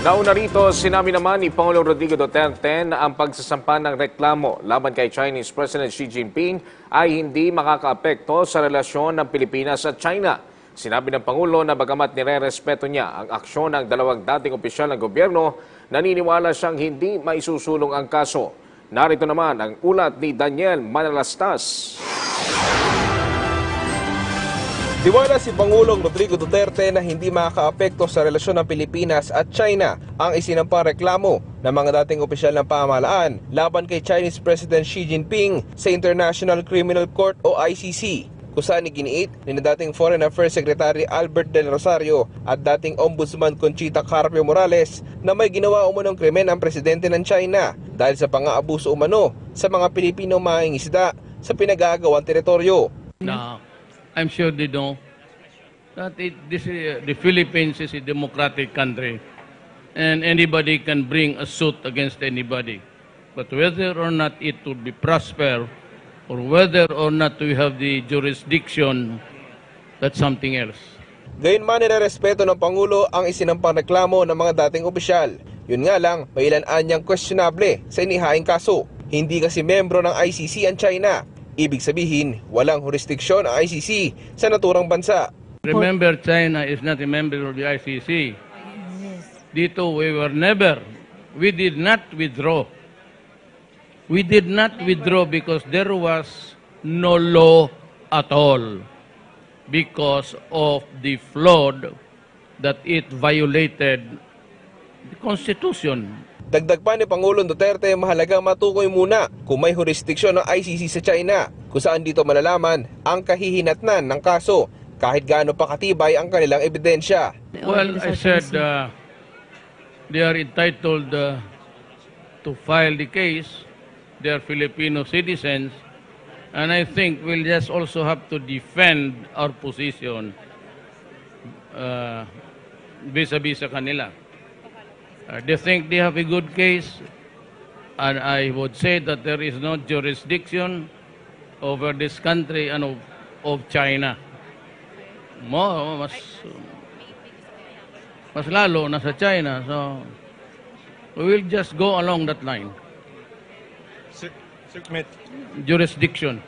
Nauna rito, sinabi naman ni Pangulong Rodrigo Duterte na ang pagsasampa ng reklamo laban kay Chinese President Xi Jinping ay hindi makakaapekto sa relasyon ng Pilipinas at China. Sinabi ng Pangulo na bagamat nire-respeto niya ang aksyon ng dalawang dating opisyal ng gobyerno, naniniwala siyang hindi maisusulong ang kaso. Narito naman ang ulat ni Daniel Manalastas. Diwala si Pangulong Rodrigo Duterte na hindi makakaapekto sa relasyon ng Pilipinas at China ang isinampang reklamo ng mga dating opisyal ng pamahalaan laban kay Chinese President Xi Jinping sa International Criminal Court o ICC kung saan iginiit ni na dating Foreign Affairs Secretary Albert Del Rosario at dating Ombudsman Conchita Carpio Morales na may ginawa umanong krimen ang presidente ng China dahil sa pang-aabuso umano sa mga Pilipino mangingisda sa pinag-aagawang teritoryo. Now, I'm sure they know that it, this, uh, the Philippines is a democratic country and anybody can bring a suit against anybody. But whether or not it would be prosper or whether or not we have the jurisdiction, that's something else. Gayunman nirerespeto ng Pangulo ang isinampang reklamo ng mga dating opisyal. Yun nga lang, may ilan anyang questionable sa inihaing kaso. Hindi kasi membro ng ICC ang China. Ibig sabihin, walang jurisdiksyon ang ICC sa naturang bansa. Remember, China is not a member of the ICC. Dito, we were never, we did not withdraw. We did not withdraw because there was no law at all because of the flood that it violated the Constitution. Dagdag pa ni Pangulong Duterte, mahalagang matukoy muna kung may jurisdiksyon ng ICC sa China, kung saan dito malalaman ang kahihinatnan ng kaso kahit gaano pa katibay ang kanilang ebidensya. Well, I said uh, they are entitled uh, to file the case. They are Filipino citizens. And I think we'll just also have to defend our position uh, vis-a-vis sa kanila. Uh, they think they have a good case. And I would say that there is no jurisdiction over this country and of, of China. Mo, mas mas lalo na sa China. So, we will just go along that line. Jurisdiction.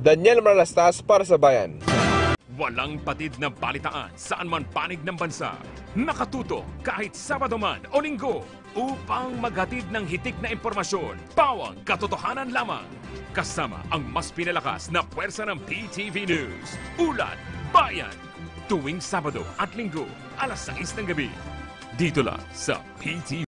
Daniel Malastas para sa Bayan. Walang patid na balitaan saan man panig ng bansa. Nakatuto kahit Sabado man o Linggo upang maghatid ng hitik na impormasyon. Pawang katotohanan lamang. Kasama ang mas pinalakas na puwersa ng PTV News. Ulat Bayan. Tuwing Sabado at Linggo, alas 6 ng gabi. Dito lang sa PTV.